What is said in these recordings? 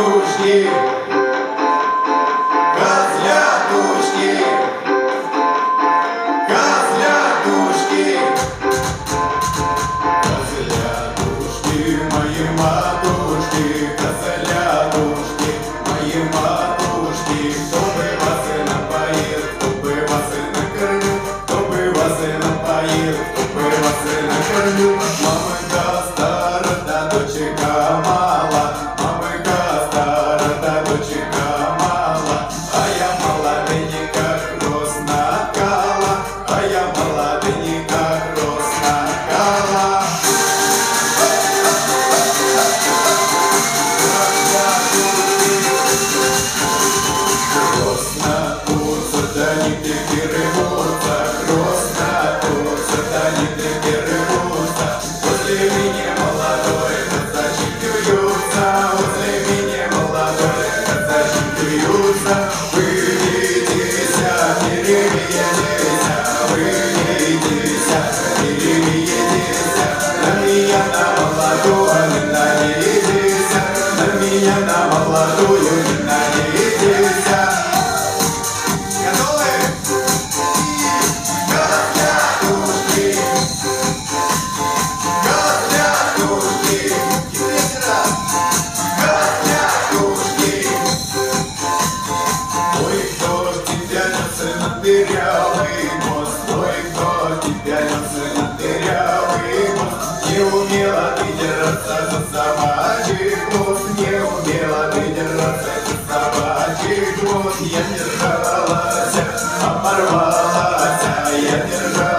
Козлятушки, козлятушки, козлятушки, козлятушки, мои матушки, козлятушки, мои матушки, кто бы вас и напоил, кто бы вас и накормил, кто бы вас и напоил, кто вас и накормил, Перерывутся, роснатуться, да не перерывутся. Возле меня молодой казачек бьются, возле меня молодой казачек бьются. Выведись, переведись, выведись, переведись. На меня на молодую не надейтесь, на меня на молодую не.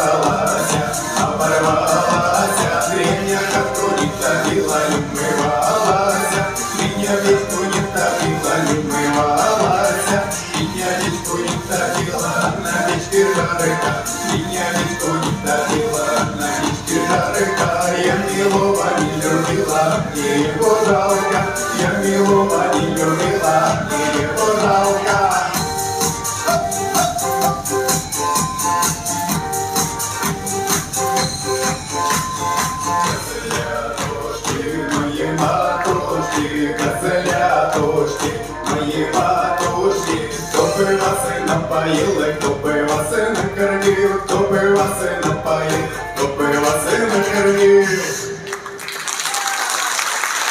Оборвалась, оборвалась. Меня как не топила, не не любила, мне его жалко, я милого не любила, мне его жалко. Козлятушки, мои матушки, козлятушки, мои матушки, кто бы вас и напоил, и кто